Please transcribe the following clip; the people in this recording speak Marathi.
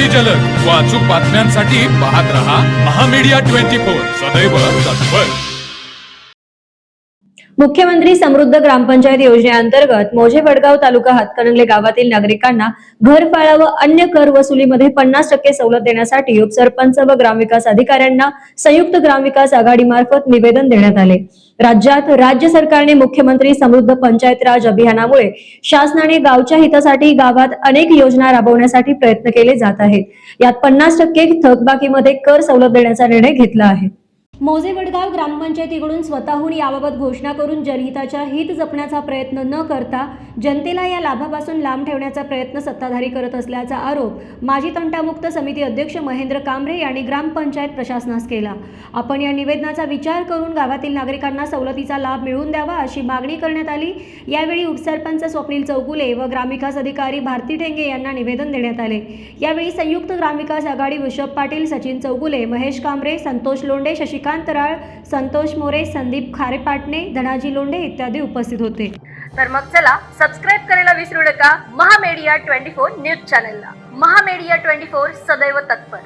अति जलद. व अचूक बातम्यांसाठी पाहत रहा महामीडिया ट्वेंटी फोर. सदैव तत्पर. मुख्यमंत्री समृद्ध ग्रामपंचायत योजनेअंतर्गत मोझे वडगाव तालुका हातकणंगले गावातील नागरिकांना घरफाळा व अन्य कर वसुलीमध्ये पन्नास टक्के सवलत देण्यासाठी उपसरपंच व ग्रामविकास अधिकाऱ्यांना संयुक्त ग्रामविकास आघाडीमार्फत निवेदन देण्यात आले. राज्यात राज्य सरकारने मुख्यमंत्री समृद्ध पंचायत राज अभियानामुळे शासनाने गावच्या हितासाठी गावात अनेक योजना राबवण्यासाठी प्रयत्न केले जात आहेत. यात पन्नास टक्के थकबाकीमध्ये कर सवलत देण्याचा निर्णय घेतला आहे. मोजे वडगाव ग्रामपंचायतीकडून स्वतःहून याबाबत घोषणा करून जनहिताच्या हित जपण्याचा प्रयत्न न करता जनतेला या लाभापासून लांब ठेवण्याचा प्रयत्न सत्ताधारी करत असल्याचा आरोप माजी तंटामुक्त समिती अध्यक्ष महेंद्र कांबरे यांनी ग्रामपंचायत प्रशासनास केला. आपण या निवेदनाचा विचार करून गावातील नागरिकांना सवलतीचा लाभ मिळवून द्यावा अशी मागणी करण्यात आली. यावेळी उपसरपंच स्वप्नील चौगुले व ग्रामविकास अधिकारी भारती ठेंगे यांना निवेदन देण्यात आले. यावेळी संयुक्त ग्रामविकास आघाडी वृषभ पाटील सचिन चौगुले महेश कांबरे संतोष लोंडे शशिकांत राळ संतोष मोरे संदीप खारेपाटणे धनाजी लोंढे इत्यादी उपस्थित होते. तर मग चला सबस्क्राईब करायला विसरू नका. महामेडिया ट्वेंटी फोर न्यूज चॅनलला. महामेडिया ट्वेंटी फोर सदैव तत्पर.